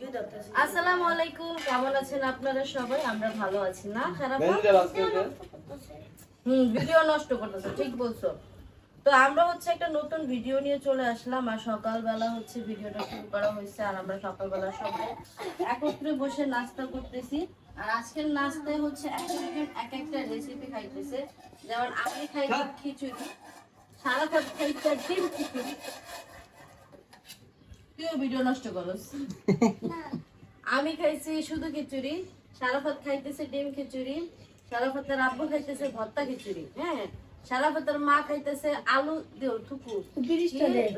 আসসালামু আলাইকুম কেমন আছেন আপনারা সবাই? আমরা ভালো আছি না? খারাপ? হুম ভিডিও নষ্ট করতেছে ঠিক বলছো। তো আমরা হচ্ছে একটা নতুন ভিডিও নিয়ে চলে আসলাম আর সকালবেলা হচ্ছে ভিডিওটা শুরু করা হয়েছে আর আমরা সকালবেলা সবাই একত্রে বসে নাস্তা করতেছি। আর আজকের নাস্তায় হচ্ছে এক এক একটা রেসিপি খাইতেছে। যেমন আমি খাই খিচুড়ি সারা খাইতে ডিম খিচুড়ি তুইও ভিডিও নষ্ট করস। আমি খাইছি শুধু খিচুড়ি সারাফাত খাইতেছে ডিম খিচুড়ি সারাফাতের আব্বু খাইতেছে ভর্তা খিচুড়ি হ্যাঁ? সারাফাতের মা খাইতেছে আলু দেও থুকু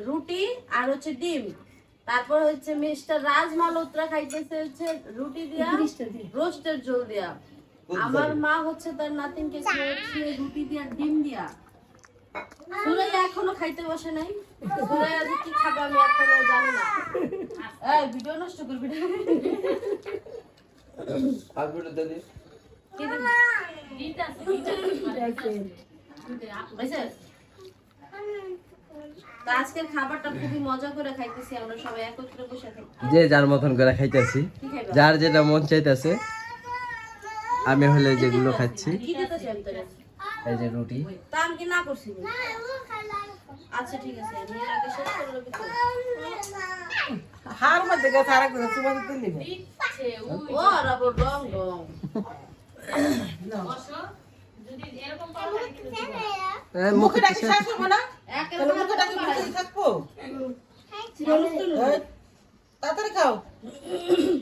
রুটি আর হচ্ছে ডিম। তারপর হচ্ছে মিস্টার রাজ মালহোত্রা খাইতেছে হচ্ছে রুটি দিয়া রোস্টের ঝোল দিয়া। আমার মা হচ্ছে তার নাতিনকে রুটি দিয়া ডিম দিয়া। সুরাইয়া এখনও খাইতে বসে নাই? সুরাইয়া যে কি খাবে আমি এখনও জানি না। এই ভিডিও নষ্ট করবি না। কি দিবি? হয়েছে? তো আজকের খাবারটা খুবই মজা করে খাইতেছি আমরা সবাই একত্রে বসে যে যার মতন করে খাইতেছি যার যেটা মন চাইতেছে আমি হলে যেগুলো খাচ্ছি। কি দিতেছি এই যে রুটি। তা আমি কি না করছি? আচ্ছা ঠিক আছে। নিয়ে আগে শেষ করে দেবে তো। হার মধ্যে গেছে আর একজন সুবাদ তুলি ও মুখে ডাকি শেষ হব না একের তাহলে পর মুখটা এক কি বাড়াই। মুখেই থাকব মানুষ তো না। এই, তাড়াতাড়ি খাও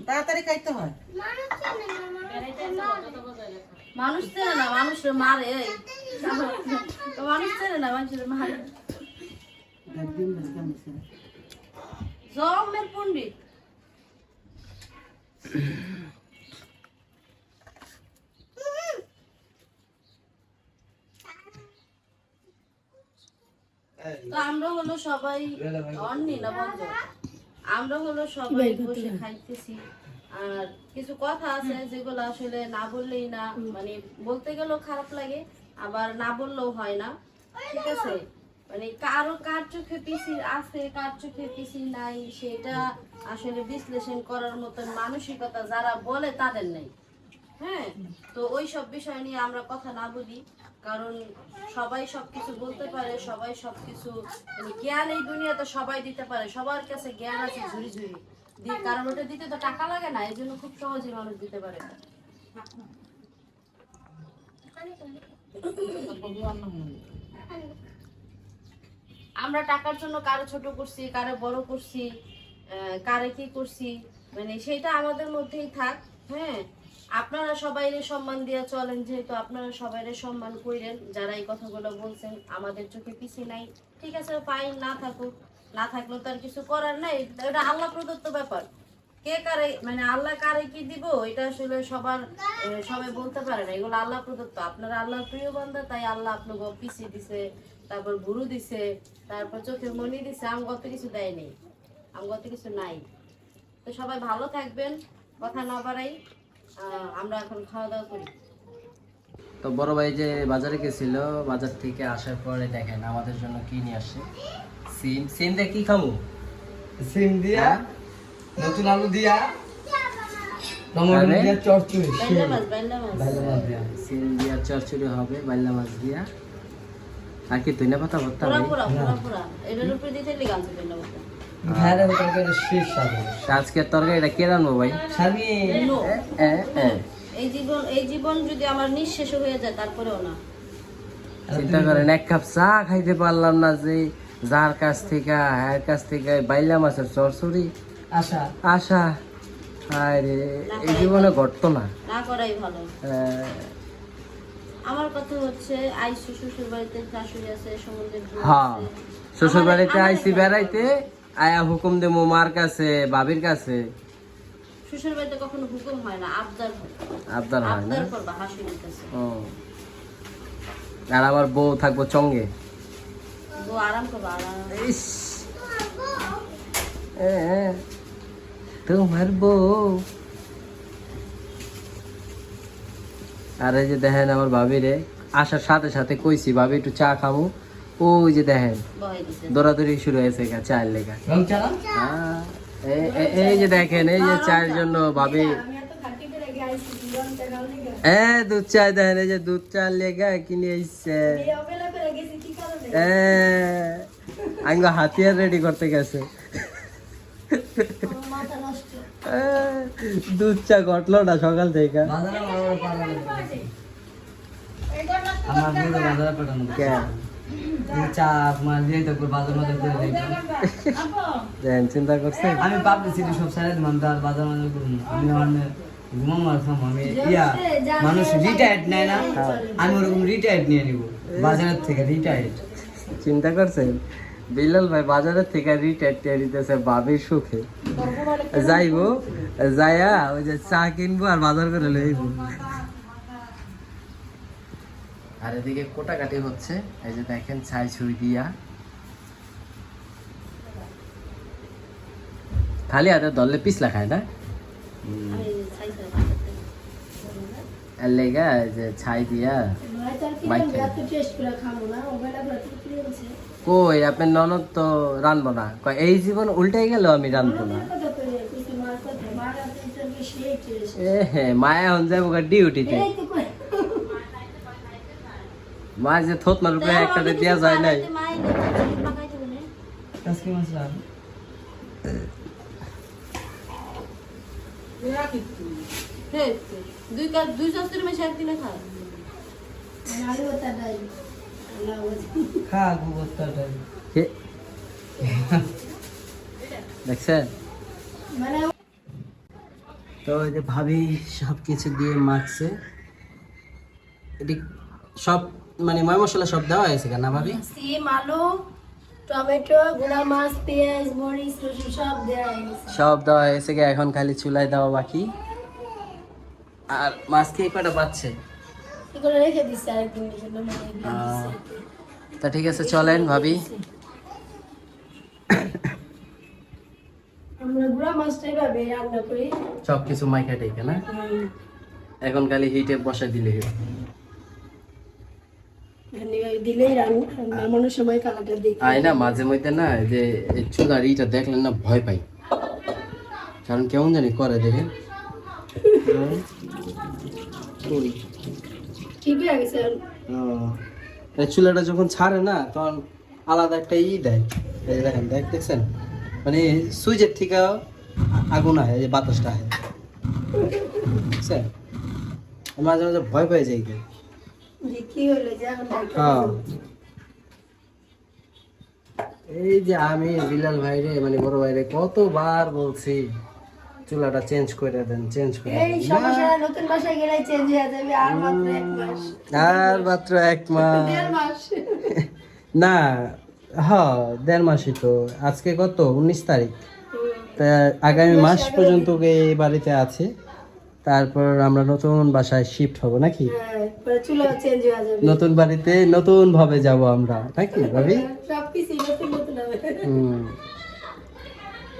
তাড়াতাড়ি খাইতে হয় মানুষ চেনে না মানুষের মারে এই। তো মানুষ চেনে না মানুষের মারে জমের পণ্ডিত তো আমরা হলো সবাই অন্নি না বন্ধ আমরা হলো সবাই বসে খাইতেছি। আর কিছু কথা আছে যেগুলো আসলে না বললেই না মানে বলতে গেলেও খারাপ লাগে আবার না বললেও হয় না ঠিক আছে? মানে কারও কার চোখে পিসি আছে কার চোখে পিসি নাই সেটা আসলে বিশ্লেষণ করার মতন মানসিকতা যারা বলে তাদের নেই। হ্যাঁ? তো ওই সব বিষয় নিয়ে আমরা কথা না বলি কারণ সবাই সবকিছু বলতে পারে সবাই সবকিছু মানে জ্ঞান এই দুনিয়াতে সবাই দিতে পারে সবার কাছে জ্ঞান আছে ঝুড়ি ঝুড়ি। কারণ ওটা দিতে তো টাকা লাগে না, এই জন্য খুব সহজেই মানুষ দিতে পারে। আমরা টাকার জন্য কারও ছোট করছি, কারও বড় করছি কারে কি করছি মানে সেটা আমাদের মধ্যেই থাক হ্যাঁ? আপনারা সবাই সম্মান দিয়ে চলেন, যেহেতু আপনারা সবাই সম্মান কইরেন, যারা এই কথাগুলো বলছেন, আমাদের চোখে পিছিয়ে নাই। ঠিক আছে ফাইন না থাকুক। না থাকলেও তার কিছু করার নাই। এটা আল্লাহ প্রদত্ত ব্যাপার। কে কারে মানে আল্লাহ কারে কি দিব, এটা আসলে সবার সবাই বলতে পারে না। এগুলো আল্লাহ প্রদত্ত। আপনারা আল্লাহর প্রিয় বান্ধা তাই আল্লাহ আপনাকে পিছিয়ে দিছে, তারপর ভুরু দিছে, তারপর চোখের মনি দিছে আম কত কিছু দেয়নি আম কত কিছু নাই। তো সবাই ভালো থাকবেন, কথা না বাড়াই আমরা এখন খাওয়া দাওয়া করি। তো বড় ভাই যে বাজারে গেছিল, বাজার থেকে আসার পরে দেখেন আমাদের জন্য কি নিয়ে আসছে। সিম সিম দিয়ে কি খাব সিম দিয়া হ্যাঁ? নতুন আলু দিয়া টমেটো দিয়া চচ্চড়ি বাইলা মাছ বাইলা মাছ। দিয়া। সিম দিয়া চরচুরি হবে বাইলা মাছ দিয়া। আর কি তুই না পাতা ভর্তা পুরা পুরা পুরা পুরা। এটার উপরে দিতে লিখে আনছে বাইলা মাছ খাইলে তরকারি শেষ সাথে আজকের তরকারি কে ভাই। এই জীবন এই জীবন যদি আমার নিঃশেষ হয়ে যায় তারপরেও না। চিন্তা করেন এক কাপ চা খাইতে পারলাম না যে যার কাছ থেকে হ্যার কাছ থেকে বাইলা মাছের চরচুরি আশা। আশা। আরে এই জীবনে ঘটতো না। না করাই ভালো। আমার কথা হচ্ছে আই শ্বশুর বাড়িতে শাশুড়ি আছে সমুদ্রের হ্যাঁ আছে। শ্বশুর বাড়িতে আইসি বেড়াইতে আয়া হুকুম দে মার কাছে বাবির কাছে। শ্বশুর বাড়িতে কখনো হুকুম হয় না আবদার আবদার হয় না? আবদার করবা হাসির কাছে ও। আর আমার বউ থাকব চঙ্গে। আরাম আরাম। ইস। তোমার বউ। আর এই যে দেখেন আমার ভাবি রে আসার সাথে সাথে কইছি ভাবি একটু চা খাব ওই যে দেখেন দৌড়াদৌড়ি শুরু হয়েছে চায়ের চালা আহ, এই- যে দেখেন এই যে চায়ের জন্য ভাবি এ দুধ চা দেখেন এই যে দুধ চা লেগা কিনে এসছে আঙ্গ হাতিয়ার রেডি করতে গেছে। দুধ চা ঘটলো না সকাল থেকে? চিন্তা করছেন? আমি সব তার বাজার আমি ঘুমাম আসলাম আমি ইয়া মানুষ রিটায়ার্ড নেয় না। আমি ওরকম রিটায়ার্ড নিয়ে নিব। বাজারের থেকে রিটায়ার্ড চিন্তা করছেন? বিলাল ভাই বাজারের থেকে রিটায়ার টিয়া দিতেছে বাবির সুখে। যাইবো যাইয়া ওই যে চা কিনবো আর বাজার করে লইব আর এদিকে কোটাকাটি হচ্ছে এই যে দেখেন ছাই ছুই দিয়া। খালি হাতে দলে পিছলা খায় না? এর লেগা এই যে ছাই দিয়া কই আপনার ননদ তো রানবো না। কয় এই জীবন উল্টে গেল আমি রানবো না। এ হে মায়া হন যাব ডিউটিতে। মা যে থোত মার উপরে একটা দেওয়া যায় নাই। দুই কাজ দুই শাস্ত্রের মেশে একদিনে খা খা গোবরটা কে? দেখছেন? তো ওই যে ভাবি সব কিছু দিয়ে মাখছে। এটি সব মানে ময় মশলা সব দেওয়া হয়েছে কেন না ভাবি? সিম আলু টমেটো গুঁড়া মাছ পেঁয়াজ মরিচ রসুন সব দেওয়া হয়েছে। সব দেওয়া হয়েছে কি এখন খালি চুলায় দেওয়া বাকি? আর মাছ খেয়ে কটা পাচ্ছে এগুলো রেখে দিচ্ছে আরেকদিনের জন্য মানে। তা ঠিক আছে চলেন ভাবি। আমরা গুঁড়া মাছটা এভাবে রান্না করি। সব কিছু মাইকা টেকে না এখন খালি হিটে বসাই দিলে দিলেই রান্না সময় কালারটা দেখি। আয় না মাঝে মধ্যে না যে এই চুলার ইটা দেখলেন না ভয় পাই। কারণ কেমন জানি করে দেখেন। ওই। ঠিক হয়ে গেছে এই চুলাটা যখন ছাড়ে না তখন আলাদা একটা ই দেয়। এই দেখেন দেখ দেখছেন? মানে সুইচের থেকে আগুন হয় এই বাতাসটা হয় বুঝছেন মাঝে মাঝে ভয় পেয়ে যাই হ্যাঁ। এই যে আমি বিলাল ভাইরে মানে বড় ভাইরে কতবার বলছি চুলাটা চেঞ্জ করে দেন চেঞ্জ করে এই সমস্যা নতুন বাসায় গেলে চেঞ্জ হয়ে যাবে আর মাত্র এক মাস। আর মাত্র এক মাস। না হ্যাঁ দেড় মাসই তো। আজকে কত? উনিশ তারিখ। তা আগামী মাস পর্যন্ত এই বাড়িতে আছে? তারপর আমরা নতুন বাসায় শিফট হব নাকি? হ্যাঁ হয়ে নতুন বাড়িতে নতুন ভাবে যাব আমরা নাকি ভাবি? সব কিছু নতুন নতুন হবে। হুম।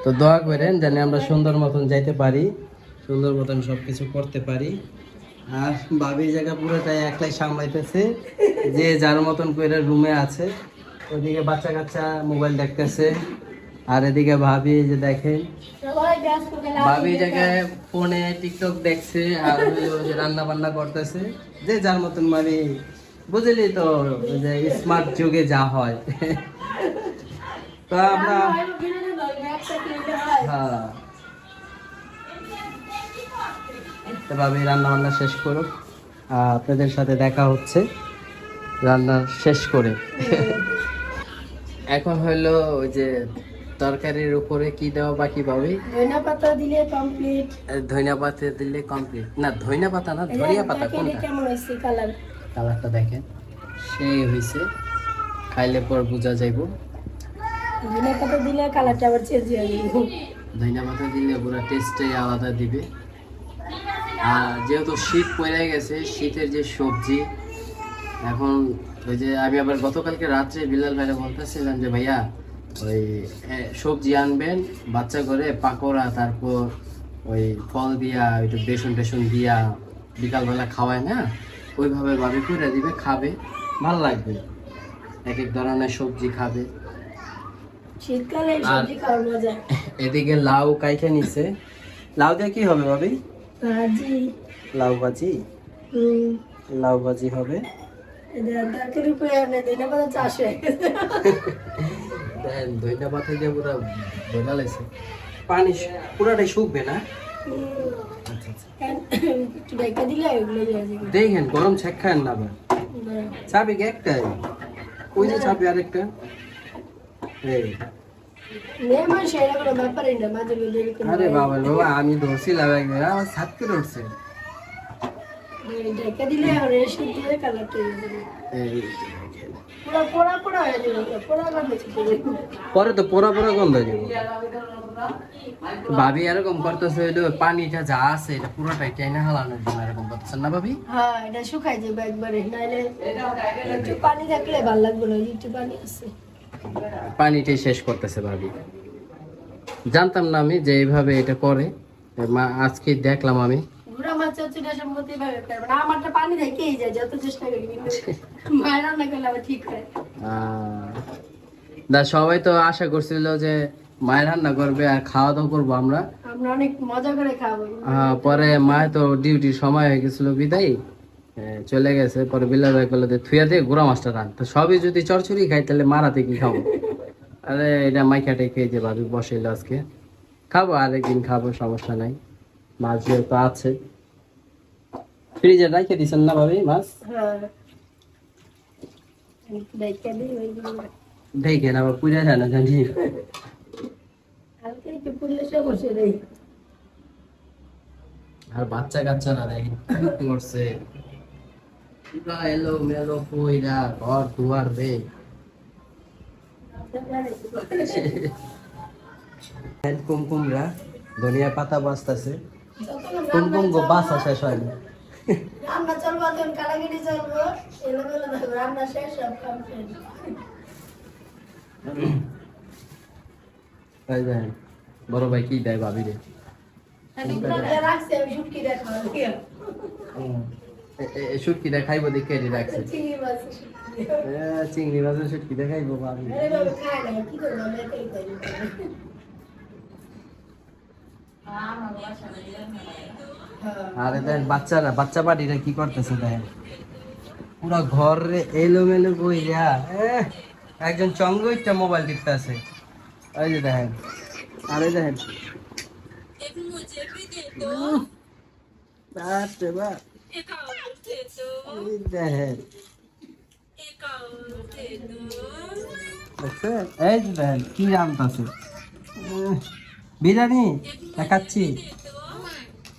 তো দোয়া করেন যেন আমরা সুন্দর মতন যাইতে পারি, সুন্দর মতন সব কিছু করতে পারি। আর ভাবির জায়গা পুরোটাই একলাই সামলাইতেছে, যে যার মতন করে রুমে আছে। ওইদিকে বাচ্চা কাচ্চা মোবাইল দেখতেছে, আর এদিকে ভাবি যে দেখেন, ভাবি জায়গায় ফোনে টিকটক দেখছে, আর রান্না বান্না করতেছে। যে যার মতন মানে বুঝলি তো, যে স্মার্ট যুগে যা হয়। তো আমরা হ্যাঁ। ভাবি রান্না বান্না শেষ করুক। আপনাদের সাথে দেখা হচ্ছে। রান্না শেষ করে। এখন হলো ওই যে তরকারির উপরে কি দেওয়া বাকি ভাবি? ধনিয়া পাতা দিলে কমপ্লিট ধনিয়া পাতা দিলে কমপ্লিট না ধনিয়া পাতা না ধনিয়া পাতা কোনটা? কেমন হয়েছে কালার কালারটা দেখেন। সেই হয়েছে। খাইলে পর বোঝা যাইব। ধনিয়া পাতা দিলে কালারটা আবার চেঞ্জ হয়ে যাবে। ধনিয়া পাতা দিলে পুরো টেস্টটাই আলাদা দিবে। আর যেহেতু শীত পড়ে গেছে, শীতের যে সবজি, এখন ওই যে আমি আবার গতকালকে রাত্রে বিলাল ভাইরা বলতেছিলাম যে, ভাইয়া, ওই সবজি আনবেন, বাচ্চা করে পাকোড়া, তারপর ওই ফল দিয়া, একটু বেসন টেসন দিয়া বিকালবেলা খাওয়ায় না, ওইভাবে ভাবে করে দিবে, খাবে, ভালো লাগবে। এক এক ধরনের সবজি খাবে। শীতকালে সবজি খাওয়ার মজা। এদিকে লাউ কাইখে নিছে লাউ দিয়ে কি হবে ভাবি? ভাজি। লাউ ভাজি? লাউ ভাজি হবে? পরে লাগছে। পানি পুরাটাই শুকবে না? দেখেন গরম ছেক খান না আবার। চাবি কি একটাই? ওই যে চাবি আরেকটা। আরে বাবা বাবা আমি ধরছিলাম একবার আমার ছাদ করে উঠছে। হয়ে পুরো হয়ে তো পোড়া পোড়া গন্ধ দিব ভাবি এরকম করতেছে পানিটা যা আছে এটা পুরোটাই টেনে হালানোর জন্য এরকম করতেছেন না ভাবি? হ্যাঁ এটা শুকাই যাবে একবারে নাইলে পানি থাকলে ভালো লাগবে না একটু পানি আছে। পানিটাই শেষ করতেছে ভাবি। জানতাম না আমি যে এইভাবে এটা করে। মা আজকে দেখলাম আমি। দা সবাই তো আশা করছিল যে মায়ের রান্না করবে আর খাওয়া দাওয়া করব আমরা। আমরা অনেক মজা করে খাব। পরে মায়ের তো ডিউটির সময় হয়ে গেছিল বিদায়। চলে গেছে পরে বিল্লা ভাই করল যে থুয়া দিয়ে গুড়া মাছটা রান। তো সবই যদি চরচড়ি খাই তাহলে মারাতে কি খাব? আরে এটা মাইখাটাই খেয়ে যে ভাবি বসাইলো আজকে। খাব আরেকদিন খাব সমস্যা নাই। মাছ যেহেতু আছে। ফ্রিজে রাখে দিছেন না ভাবি মাছ? হ্যাঁ। দেখেন আবার পুজা যায় না জানি। আর বাচ্চা কাচ্চারা দেখেন করছে পুরা এলো মেলো কইরা ঘর দুয়ার কুমকুমরা ধনিয়া পাতা বাঁচতেছে কুমকুম গো বাসা শেষ হয়নি রান্না চলবো তখন কালাগিরি চলবো এলো বেলো রান্না শেষ সব কাম তাই দেখেন বড় ভাই কি দেয় ভাবি রে রাখছি আমি শুটকি শুটকি দেখাইবো দেখে এটি রাখছে। চিংড়ি এ, চিংড়ি মাছের শুটকি দেখাইবো ভাবি। আরে আরে দেখেন বাচ্চারা বাচ্চা পাটিরা কি করতেছে দেখেন পুরা ঘর রে এলোমেলো কইরা একজন চঙ্গইটা মোবাইল টিপতে আছে ওই যে দেখেন আরে দেখেন। বাপ। রে বাপ। এই দেখেন দেখছেন? এই যে দেখেন কি রামতাছে বিরিয়ানি দেখাচ্ছি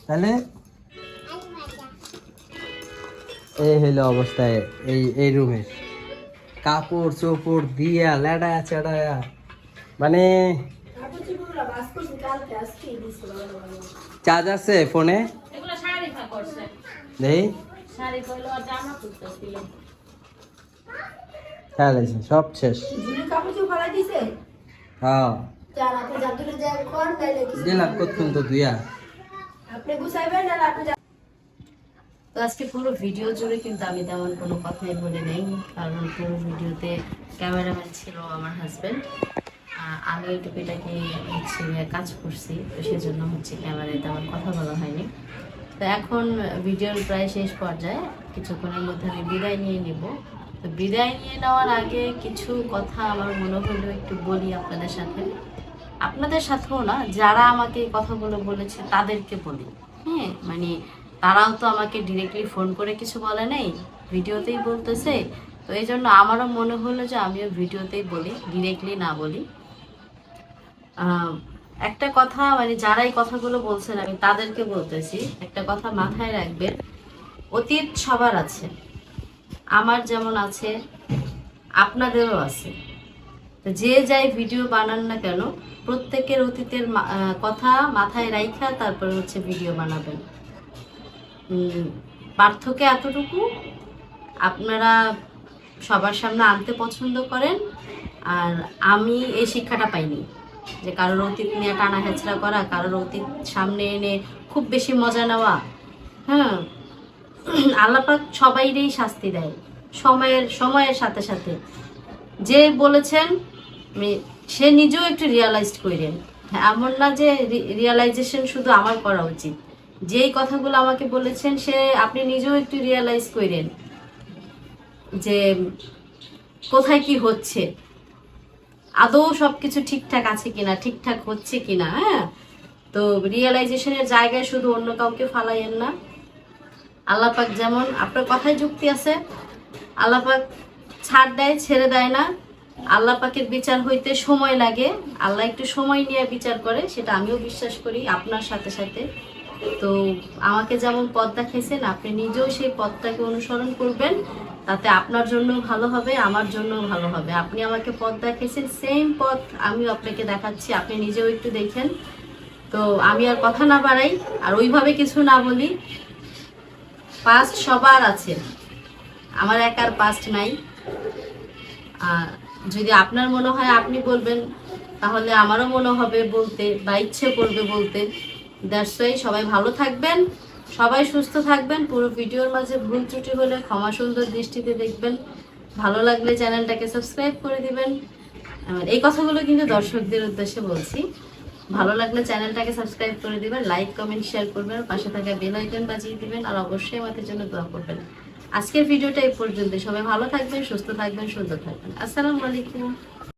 তাহলে এই হইল অবস্থায় এই এই রুমের কাপড় চোপড় দিয়া লেডায়া চেডায়া মানে চার্জ আছে ফোনে এগুলো আছে সব শেষ। হ্যাঁ। দিলাম কতক্ষণ তো দুইয়া আজকে পুরো ভিডিও জুড়ে কিন্তু আমি তেমন কোনো কথাই বলে নেই কারণ পুরো ভিডিওতে ক্যামেরাম্যান ছিল আমার হাজবেন্ড আমি এই টুপিটাকে হচ্ছে কাজ করছি তো সেজন্য হচ্ছে ক্যামেরায় তেমন কথা বলা হয়নি। তো এখন ভিডিওর প্রায় শেষ পর্যায়ে, কিছুক্ষণের মধ্যে আমি বিদায় নিয়ে নেব। তো বিদায় নিয়ে নেওয়ার আগে কিছু কথা আমার মনে হলো একটু বলি আপনাদের সাথে। আপনাদের সাথেও না, যারা আমাকে এই কথাগুলো বলেছে তাদেরকে বলি। হ্যাঁ মানে তারাও তো আমাকে ডিরেক্টলি ফোন করে কিছু বলে নেই, ভিডিওতেই বলতেছে। তো এই জন্য আমারও মনে হলো যে আমিও ভিডিওতেই বলি ডিরেক্টলি না বলি। একটা কথা মানে যারা এই কথাগুলো বলছেন, আমি তাদেরকে বলতেছি, একটা কথা মাথায় রাখবেন, অতীত সবার আছে, আমার যেমন আছে, আপনাদেরও আছে। যে যাই ভিডিও বানান না কেন, প্রত্যেকের অতীতের কথা মাথায় রাইখা, তারপরে হচ্ছে ভিডিও বানাবেন। পার্থক্য এতটুকু, আপনারা সবার সামনে আনতে পছন্দ করেন, আর আমি এই শিক্ষাটা পাইনি। যে কারোর অতীত নিয়ে টানা হেঁচড়া করা, কারোর অতীত সামনে এনে খুব বেশি মজা নেওয়া। হ্যাঁ? আল্লাপাক সবাইরই শাস্তি দেয়। সময়ের সময়ের সাথে সাথে। যে বলেছেন সে নিজেও একটু রিয়ালাইজ করেন হ্যাঁ এমন না যে রিয়ালাইজেশন শুধু আমার করা উচিত। যেই কথাগুলো আমাকে বলেছেন, সে আপনি নিজেও একটু রিয়ালাইজ করেন যে কোথায় কি হচ্ছে। আদৌ সব কিছু ঠিকঠাক আছে কিনা, ঠিকঠাক হচ্ছে কিনা হ্যাঁ? তো রিয়েলাইজেশনের জায়গায় শুধু অন্য কাউকে ফালাইয়েন না। আল্লাপাক যেমন আপনার কথায় যুক্তি আছে, আল্লাপাক ছাড় দেয়, ছেড়ে দেয় না। আল্লাহ পাকের বিচার হইতে সময় লাগে। আল্লাহ একটু সময় নিয়ে বিচার করে, সেটা আমিও বিশ্বাস করি, আপনার সাথে সাথে। তো আমাকে যেমন পথ দেখাইছেন, আপনি নিজেও সেই পথটাকে অনুসরণ করবেন। তাতে আপনার জন্য ভালো হবে, আমার জন্য ভালো হবে। আপনি আমাকে পথ দেখাইছেন সেম পথ আমিও আপনাকে দেখাচ্ছি, আপনি নিজেও একটু দেখেন। তো আমি আর কথা না বাড়াই, আর ওইভাবে কিছু না বলি। পাস্ট সবার আছে, আমার একার পাস্ট নাই। আর যদি আপনার মনে হয় আপনি বলবেন, তাহলে আমারও মনে হবে বলতে বা ইচ্ছে করবে বলতে। দ্যাটস সবাই ভালো থাকবেন। সবাই সুস্থ থাকবেন। পুরো ভিডিওর মাঝে ভুল ত্রুটি হলে ক্ষমা সুন্দর দৃষ্টিতে দেখবেন। ভালো লাগলে চ্যানেলটাকে সাবস্ক্রাইব করে দিবেন। এই কথাগুলো কিন্তু দর্শকদের উদ্দেশ্যে বলছি। ভালো লাগলে চ্যানেলটাকে সাবস্ক্রাইব করে দিবেন, লাইক, কমেন্ট, শেয়ার করবেন পাশে থাকা বেল আইকন বাজিয়ে দিবেন, আর অবশ্যই আমাদের জন্য দোয়া করবেন। আজকের ভিডিওটা এই পর্যন্ত সবাই ভালো থাকবেন, সুস্থ থাকবেন, সুন্দর থাকবেন। আসসালামু আলাইকুম।